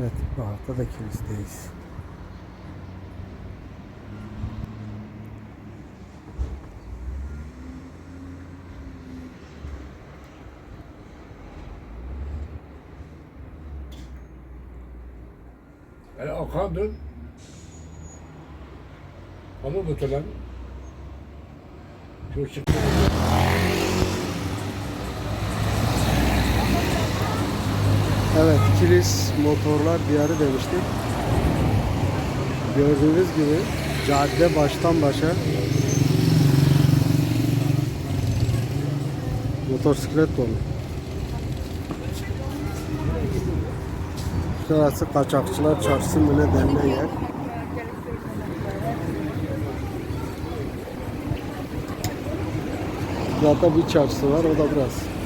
Evet, bu hafta da kilisteyiz. Yani Okan'dır. Onu muhtemelen. Şu Evet, kilis motorlar diyarı demiştik. Gördüğünüz gibi cadde baştan başa motosiklet dolu. Şurası kaçakçılar çarşısı mı ne denilen yer. Zaten bir çarşısı var, o da burası.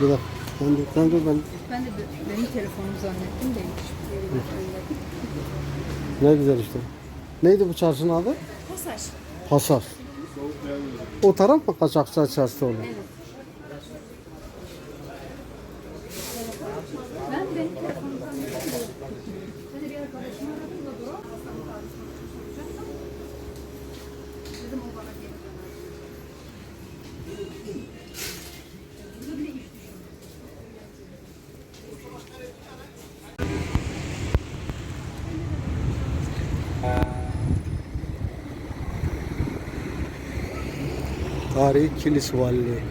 Bir dakika. Sen dur, sen dur ben. Ben de benim telefonum zannettim de Ne güzel işte. Neydi bu çarşının adı? Pasaj. Pasar. O taraf mı kaçakçılar çarşısı oluyor? Ben benim telefonum zannettim de. Ben de bir arkadaşımı aradım da Dora. Dedim o bana gelir. Tarihi Kilis Valiliği.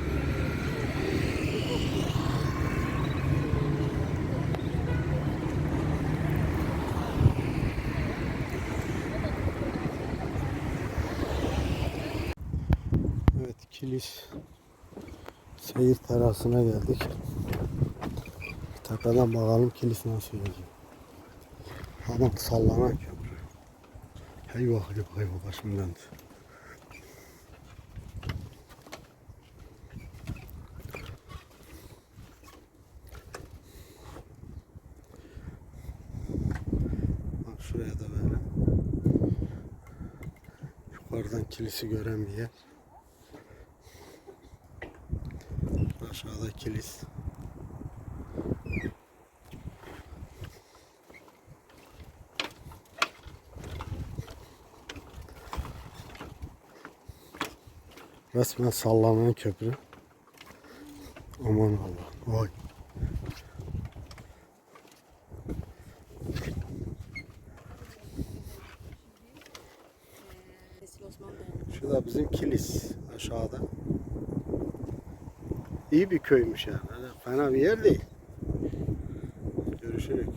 Evet Kilis seyir terasına geldik. Tepeden bakalım kilis nasıl olacak. Aman sallanan köprü. Eyvah eyvah eyvah başım döndü. Bak şuraya da böyle. Yukarıdan kilisi gören bir yer. Aşağıda kilis. Resmen sallanan köprü. Aman Allah. Vay. Şu da bizim kilis aşağıda. İyi bir köymüş yani. Fena bir yer değil. Görüşürük.